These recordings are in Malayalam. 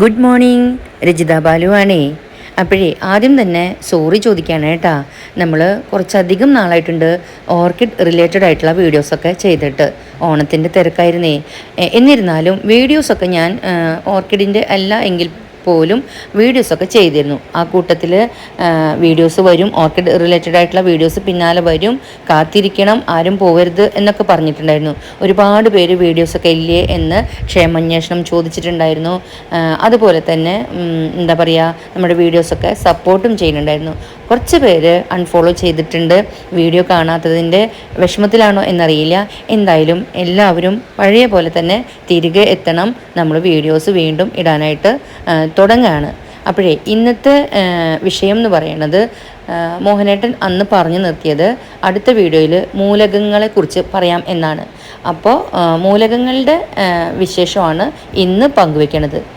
Good morning Rajitha ബാലുവാണേ. അപ്പോഴേ ആദ്യം തന്നെ സോറി ചോദിക്കുകയാണ് കേട്ടാ. നമ്മൾ കുറച്ചധികം നാളായിട്ടുണ്ട് ഓർക്കിഡ് റിലേറ്റഡ് ആയിട്ടുള്ള വീഡിയോസൊക്കെ ചെയ്തിട്ട് ഓണത്തിന്റെ തിരക്കായിരുന്നേ. എന്നിരുന്നാലും വീഡിയോസൊക്കെ ഞാൻ ഓർക്കിഡിന്റെ അല്ല എങ്കിൽ പോലും വീഡിയോസൊക്കെ ചെയ്തിരുന്നു. ആ കൂട്ടത്തിൽ വീഡിയോസ് വരും. ഓർക്കിഡ് റിലേറ്റഡ് ആയിട്ടുള്ള വീഡിയോസ് പിന്നാലെ വരും. കാത്തിരിക്കണം ആരും പോകരുത് എന്നൊക്കെ പറഞ്ഞിട്ടുണ്ടായിരുന്നു. ഒരുപാട് പേര് വീഡിയോസൊക്കെ ഇല്ലേ എന്ന് ക്ഷേമാന്വേഷണം ചോദിച്ചിട്ടുണ്ടായിരുന്നു. അതുപോലെ തന്നെ എന്താ പറയുക നമ്മുടെ വീഡിയോസൊക്കെ സപ്പോർട്ടും ചെയ്യുന്നുണ്ടായിരുന്നു. കുറച്ച് പേര് അൺഫോളോ ചെയ്തിട്ടുണ്ട്. വീഡിയോ കാണാത്തതിന്റെ വിഷമത്തിലാണോ എന്നറിയില്ല. എന്തായാലും എല്ലാവരും പഴയ പോലെ തന്നെ തിരികെ എത്തണം. നമ്മൾ വീഡിയോസ് വീണ്ടും ഇടാനായിട്ട് തുടങ്ങുകയാണ് അപ്പോഴേ ഇന്നത്തെ വിഷയം എന്ന് പറയുന്നത് മോഹനേട്ടൻ അന്ന് പറഞ്ഞു നിർത്തിയത് അടുത്ത വീഡിയോയിൽ മൂലകങ്ങളെക്കുറിച്ച് പറയാം എന്നാണ്. അപ്പോൾ മൂലകങ്ങളുടെ വിശേഷമാണ് ഇന്ന് പങ്കുവെക്കണത്. ആ,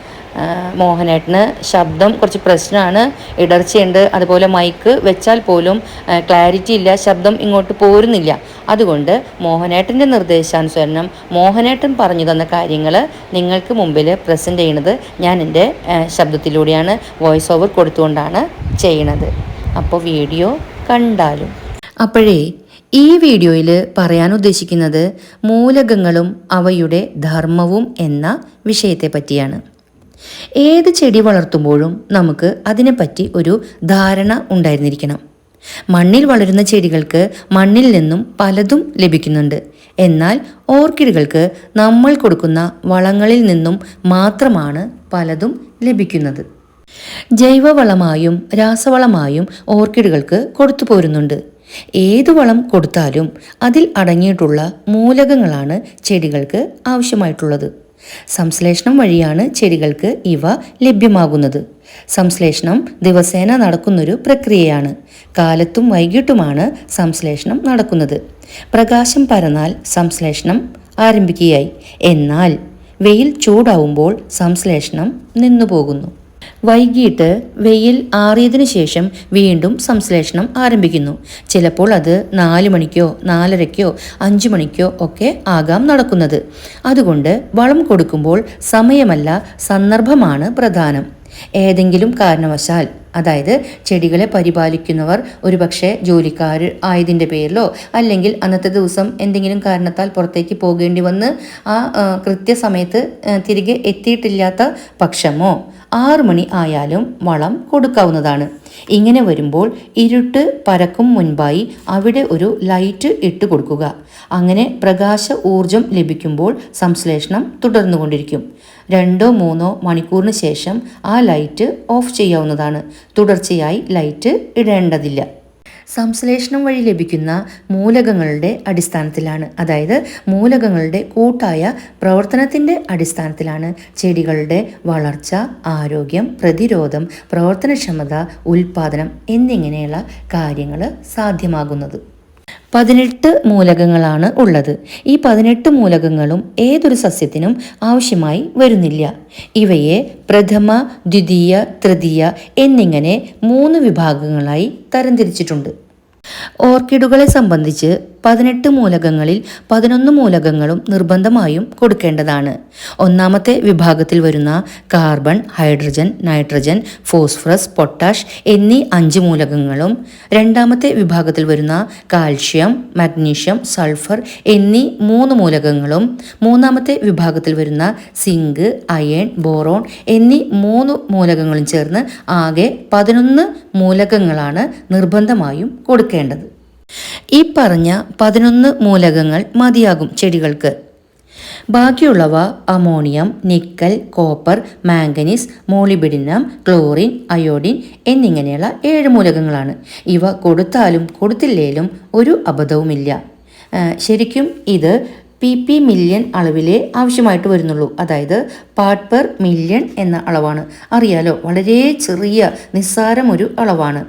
മോഹനേട്ടന് ശബ്ദം കുറച്ച് പ്രശ്നമാണ്. ഇടർച്ചയുണ്ട്. അതുപോലെ മൈക്ക് വെച്ചാൽ പോലും ക്ലാരിറ്റി ഇല്ല. ശബ്ദം ഇങ്ങോട്ട് പോരുന്നില്ല. അതുകൊണ്ട് മോഹനേട്ടന്റെ നിർദ്ദേശാനുസരണം മോഹനേട്ടൻ പറഞ്ഞു തന്ന കാര്യങ്ങൾ നിങ്ങൾക്ക് മുമ്പിൽ പ്രസന്റ് ചെയ്യുന്നത് ഞാൻ എന്റെ ശബ്ദത്തിലൂടെയാണ് വോയിസ് ഓവർ കൊടുത്തുകൊണ്ടാണ് ചെയ്യണത്. അപ്പോൾ വീഡിയോ കണ്ടാലും. അപ്പോഴേ ഈ വീഡിയോയിൽ പറയാൻ ഉദ്ദേശിക്കുന്നത് മൂലകങ്ങളും അവയുടെ ധർമ്മവും എന്ന വിഷയത്തെ പറ്റിയാണ്. ഏത് ചെടി വളർത്തുമ്പോഴും നമുക്ക് അതിനെപ്പറ്റി ഒരു ധാരണ ഉണ്ടായിരുന്നിരിക്കണം. മണ്ണിൽ വളരുന്ന ചെടികൾക്ക് മണ്ണിൽ നിന്നും പലതും ലഭിക്കുന്നുണ്ട്. എന്നാൽ ഓർക്കിഡുകൾക്ക് നമ്മൾ കൊടുക്കുന്ന വളങ്ങളിൽ നിന്നും മാത്രമാണ് പലതും ലഭിക്കുന്നത്. ജൈവവളമായും രാസവളമായും ഓർക്കിഡുകൾക്ക് കൊടുത്തു പോരുന്നുണ്ട്. ഏതു വളം കൊടുത്താലും അതിൽ അടങ്ങിയിട്ടുള്ള മൂലകങ്ങളാണ് ചെടികൾക്ക് ആവശ്യമായിട്ടുള്ളത്. സംശ്ലേഷണം വഴിയാണ് ചെടികൾക്ക് ഇവ ലഭ്യമാകുന്നത്. സംശ്ലേഷണം ദിവസേന നടക്കുന്നൊരു പ്രക്രിയയാണ്. കാലത്തും വൈകിട്ടുമാണ് സംശ്ലേഷണം നടക്കുന്നത്. പ്രകാശം പരന്നാൽ സംശ്ലേഷണം ആരംഭിക്കുകയായി. എന്നാൽ വെയിൽ ചൂടാവുമ്പോൾ സംശ്ലേഷണം നിന്നുപോകുന്നു. വൈകിട്ട് വെയിൽ ആറിയതിനു ശേഷം വീണ്ടും സംശ്ലേഷണം ആരംഭിക്കുന്നു. ചിലപ്പോൾ അത് നാല് മണിക്കോ നാലരയ്ക്കോ അഞ്ചു മണിക്കോ ഒക്കെ ആകാം നടക്കുന്നത്. അതുകൊണ്ട് വളം കൊടുക്കുമ്പോൾ സമയമല്ല സന്ദർഭമാണ് പ്രധാനം. ഏതെങ്കിലും കാരണവശാൽ അതായത് ചെടികളെ പരിപാലിക്കുന്നവർ ഒരുപക്ഷെ ജോലിക്കാർ ആയതിന്റെ പേരിലോ അല്ലെങ്കിൽ അന്നത്തെ ദിവസം എന്തെങ്കിലും കാരണത്താൽ പുറത്തേക്ക് പോകേണ്ടി വന്ന് ആ കൃത്യസമയത്ത് തിരികെ എത്തിയിട്ടില്ലാത്ത പക്ഷമോ? ആറു മണി ആയാലും വളം കൊടുക്കാവുന്നതാണ്. ഇങ്ങനെ വരുമ്പോൾ ഇരുട്ട് പരക്കും മുൻപായി അവിടെ ഒരു ലൈറ്റ് ഇട്ട് കൊടുക്കുക. അങ്ങനെ പ്രകാശ ഊർജം ലഭിക്കുമ്പോൾ സംശ്ലേഷണം തുടർന്നുകൊണ്ടിരിക്കും. രണ്ടോ മൂന്നോ മണിക്കൂറിന് ശേഷം ആ ലൈറ്റ് ഓഫ് ചെയ്യാവുന്നതാണ്. തുടർച്ചയായി ലൈറ്റ് ഇടേണ്ടതില്ല. സംശ്ലേഷണം വഴി ലഭിക്കുന്ന മൂലകങ്ങളുടെ അടിസ്ഥാനത്തിലാണ്. അതായത് മൂലകങ്ങളുടെ കൂട്ടായ പ്രവർത്തനത്തിന്റെ അടിസ്ഥാനത്തിലാണ് ചെടികളുടെ വളർച്ച ആരോഗ്യം പ്രതിരോധം പ്രവർത്തനക്ഷമത ഉൽപാദനം എന്നിങ്ങനെയുള്ള കാര്യങ്ങൾ സാധ്യമാകുന്നത്. പതിനെട്ട് മൂലകങ്ങളാണ് ഉള്ളത്. ഈ പതിനെട്ട് മൂലകങ്ങളും ഏതൊരു സസ്യത്തിനും ആവശ്യമായി വരുന്നില്ല. ഇവയെ പ്രഥമ ദ്വിതീയ തൃതീയ എന്നിങ്ങനെ മൂന്ന് വിഭാഗങ്ങളായി തരംതിരിച്ചിട്ടുണ്ട്. ഓർക്കിഡുകളെ സംബന്ധിച്ച് പതിനെട്ട് മൂലകങ്ങളിൽ പതിനൊന്ന് മൂലകങ്ങളും നിർബന്ധമായും കൊടുക്കേണ്ടതാണ്. ഒന്നാമത്തെ വിഭാഗത്തിൽ വരുന്ന carbon hydrogen nitrogen phosphorus potash എന്നീ അഞ്ച് മൂലകങ്ങളും. രണ്ടാമത്തെ വിഭാഗത്തിൽ വരുന്ന കാൽഷ്യം മഗ്നീഷ്യം സൾഫർ എന്നീ മൂന്ന് മൂലകങ്ങളും. മൂന്നാമത്തെ വിഭാഗത്തിൽ വരുന്ന സിങ്ക് അയൺ ബോറോൺ എന്നീ മൂന്ന് മൂലകങ്ങളും ചേർന്ന് ആകെ പതിനൊന്ന് മൂലകങ്ങളാണ് നിർബന്ധമായും കൊടുക്കേണ്ടത്. ഈ പറഞ്ഞ പതിനൊന്ന് മൂലകങ്ങൾ മതിയാകും ചെടികൾക്ക്. ബാക്കിയുള്ളവ ammonium nickel copper manganese molybdenum chlorine iodine എന്നിങ്ങനെയുള്ള ഏഴ് മൂലകങ്ങളാണ്. ഇവ കൊടുത്താലും കൊടുത്തില്ലേലും ഒരു അബദ്ധവുമില്ല. ശരിക്കും ഇത് പി പി മില്യൺ അളവിലേ ആവശ്യമായിട്ട് വരുന്നുള്ളൂ. അതായത് പാർട്ട് പെർ മില്യൺ എന്ന അളവാണ്. അറിയാലോ വളരെ ചെറിയ നിസ്സാരമൊരു അളവാണ്.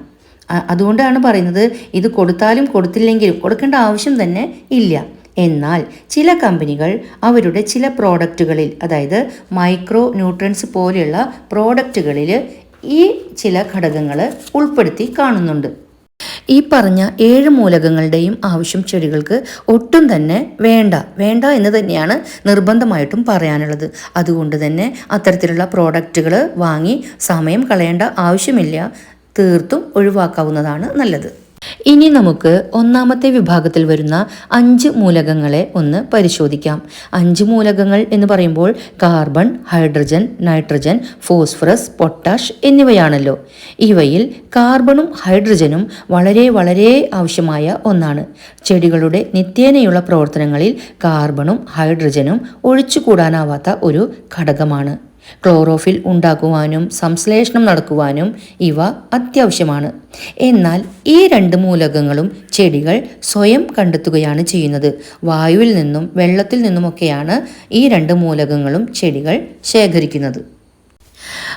അതുകൊണ്ടാണ് പറയുന്നത് ഇത് കൊടുത്താലും കൊടുത്തില്ലെങ്കിലും കൊടുക്കേണ്ട ആവശ്യം തന്നെ ഇല്ല. എന്നാൽ ചില കമ്പനികൾ അവരുടെ ചില പ്രോഡക്റ്റുകളിൽ അതായത് മൈക്രോ ന്യൂട്രൻസ് പോലെയുള്ള പ്രോഡക്റ്റുകളിൽ ഈ ചില ഘടകങ്ങൾ ഉൾപ്പെടുത്തി കാണുന്നുണ്ട്. ഈ പറഞ്ഞ ഏഴ് മൂലകങ്ങളുടെയും ആവശ്യം ചെടികൾക്ക് ഒട്ടും തന്നെ വേണ്ട വേണ്ട എന്ന് തന്നെയാണ് നിർബന്ധമായിട്ടും പറയാനുള്ളത്. അതുകൊണ്ട് തന്നെ അത്തരത്തിലുള്ള പ്രോഡക്റ്റുകൾ വാങ്ങി സമയം കളയേണ്ട ആവശ്യമില്ല. തീർത്തും ഒഴിവാക്കാവുന്നതാണ് നല്ലത്. ഇനി നമുക്ക് ഒന്നാമത്തെ വിഭാഗത്തിൽ വരുന്ന അഞ്ച് മൂലകങ്ങളെ ഒന്ന് പരിശോധിക്കാം. അഞ്ച് മൂലകങ്ങൾ എന്ന് പറയുമ്പോൾ carbon hydrogen nitrogen phosphorus potash എന്നിവയാണല്ലോ. ഇവയിൽ കാർബണും ഹൈഡ്രജനും വളരെ വളരെ ആവശ്യമായ ഒന്നാണ്. ചെടികളുടെ നിത്യേനയുള്ള പ്രവർത്തനങ്ങളിൽ കാർബണും ഹൈഡ്രജനും ഒഴിച്ചുകൂടാനാവാത്ത ഒരു ഘടകമാണ്. ക്ലോറോഫിൽ ഉണ്ടാക്കുവാനും സംശ്ലേഷണം നടക്കുവാനും ഇവ അത്യാവശ്യമാണ്. എന്നാൽ ഈ രണ്ട് മൂലകങ്ങളും ചെടികൾ സ്വയം കണ്ടെത്തുകയാണ് ചെയ്യുന്നത്. വായുവിൽ നിന്നും വെള്ളത്തിൽ നിന്നുമൊക്കെയാണ് ഈ രണ്ട് മൂലകങ്ങളും ചെടികൾ ശേഖരിക്കുന്നത്.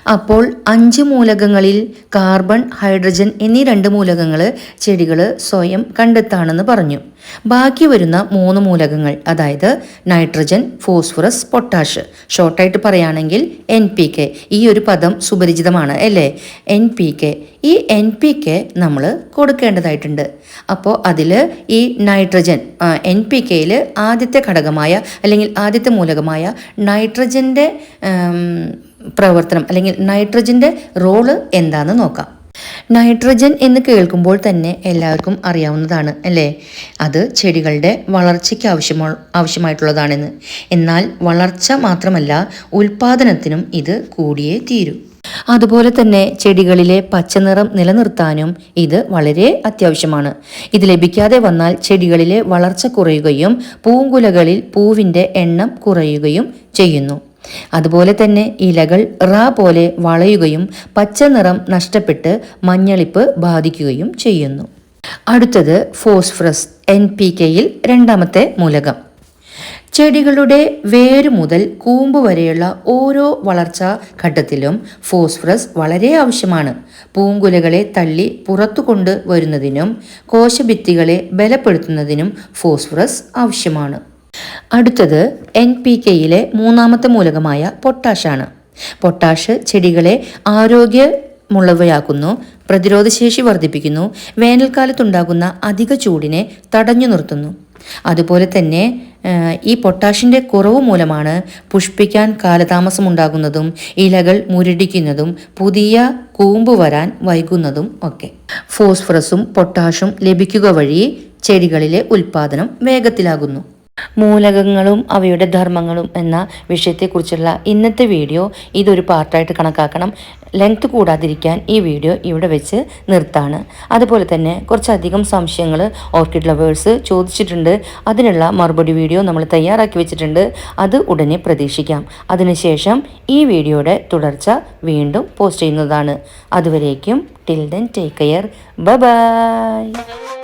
അപ്പോൾ അഞ്ച് മൂലകങ്ങളിൽ കാർബൺ ഹൈഡ്രജൻ എന്നീ രണ്ട് മൂലകങ്ങൾ ചെടികൾ സ്വയം കണ്ടെത്താണെന്ന് പറഞ്ഞു. ബാക്കി വരുന്ന മൂന്ന് മൂലകങ്ങൾ അതായത് നൈട്രജൻ ഫോസ്ഫറസ് പൊട്ടാഷ്. ഷോർട്ടായിട്ട് പറയുകയാണെങ്കിൽ എൻ പി കെ ഈ ഒരു പദം സുപരിചിതമാണ് അല്ലേ? എൻ പി കെ ഈ എൻ പി കെ നമ്മൾ കൊടുക്കേണ്ടതായിട്ടുണ്ട്. അപ്പോൾ അതിൽ ഈ നൈട്രജൻ എൻ പി കെയിൽ ആദ്യത്തെ ഘടകമായ അല്ലെങ്കിൽ ആദ്യത്തെ മൂലകമായ നൈട്രജന്റെ പ്രവർത്തനം അല്ലെങ്കിൽ നൈട്രജന്റെ റോൾ എന്താണെന്ന് നോക്കാം. നൈട്രജൻ എന്ന് കേൾക്കുമ്പോൾ തന്നെ എല്ലാവർക്കും അറിയാവുന്നതാണ് അല്ലേ? അത് ചെടികളുടെ വളർച്ചയ്ക്ക് ആവശ്യമോ ആവശ്യമായിട്ടുള്ളതാണെന്ന്. എന്നാൽ വളർച്ച മാത്രമല്ല ഉൽപാദനത്തിനും ഇത് കൂടിയേ തീരൂ. അതുപോലെ തന്നെ ചെടികളിലെ പച്ചനിറം നിലനിർത്താനും ഇത് വളരെ അത്യാവശ്യമാണ്. ഇത് ലഭിക്കാതെ വന്നാൽ ചെടികളിലെ വളർച്ച കുറയുകയും പൂങ്കുലകളിൽ പൂവിന്റെ എണ്ണം കുറയുകയും ചെയ്യുന്നു. അതുപോലെ തന്നെ ഇലകൾ റ പോലെ വളയുകയും പച്ച നിറം നഷ്ടപ്പെട്ട് മഞ്ഞളിപ്പ് ബാധിക്കുകയും ചെയ്യുന്നു. അടുത്തത് ഫോസ്ഫറസ് എൻ പി കെയിൽ രണ്ടാമത്തെ മൂലകം. ചെടികളുടെ വേര് മുതൽ കൂമ്പ് വരെയുള്ള ഓരോ വളർച്ചാ ഘട്ടത്തിലും ഫോസ്ഫറസ് വളരെ ആവശ്യമാണ്. പൂങ്കുലകളെ തള്ളി പുറത്തു കൊണ്ടുവരുന്നതിനും കോശഭിത്തികളെ ബലപ്പെടുത്തുന്നതിനും ഫോസ്ഫറസ് ആവശ്യമാണ്. അടുത്തത് എൻ പി കെയിലെ മൂന്നാമത്തെ മൂലകമായ പൊട്ടാഷാണ്. പൊട്ടാഷ് ചെടികളെ ആരോഗ്യമുള്ളവയാക്കുന്നു പ്രതിരോധശേഷി വർദ്ധിപ്പിക്കുന്നു വേനൽക്കാലത്തുണ്ടാകുന്ന അധിക ചൂടിനെ തടഞ്ഞു നിർത്തുന്നു. അതുപോലെ തന്നെ ഈ പൊട്ടാഷിന്റെ കുറവ് മൂലമാണ് പുഷ്പിക്കാൻ കാലതാമസമുണ്ടാകുന്നതും ഇലകൾ മുരടിക്കുന്നതും പുതിയ കൂമ്പ് വരാൻ വൈകുന്നതും ഒക്കെ. ഫോസ്ഫറസും പൊട്ടാഷും ലഭിക്കുക വഴി ചെടികളിലെ ഉൽപ്പാദനം വേഗത്തിലാകുന്നു. മൂലകങ്ങളും അവയുടെ ധർമ്മങ്ങളും എന്ന വിഷയത്തെക്കുറിച്ചുള്ള ഇന്നത്തെ വീഡിയോ ഇതൊരു പാർട്ടായിട്ട് കണക്കാക്കണം. ലെങ്ത് കൂടാതിരിക്കാൻ ഈ വീഡിയോ ഇവിടെ വെച്ച് നിർത്താണ്. അതുപോലെ തന്നെ കുറച്ചധികം സംശയങ്ങൾ ഓർക്കിഡ് ലവേഴ്സ് ചോദിച്ചിട്ടുണ്ട്. അതിനുള്ള മറുപടി വീഡിയോ നമ്മൾ തയ്യാറാക്കി വെച്ചിട്ടുണ്ട്. അത് ഉടനെ പ്രതീക്ഷിക്കാം. അതിനുശേഷം ഈ വീഡിയോയുടെ തുടർച്ച വീണ്ടും പോസ്റ്റ് ചെയ്യുന്നതാണ്. അതുവരേക്കും till then take care bye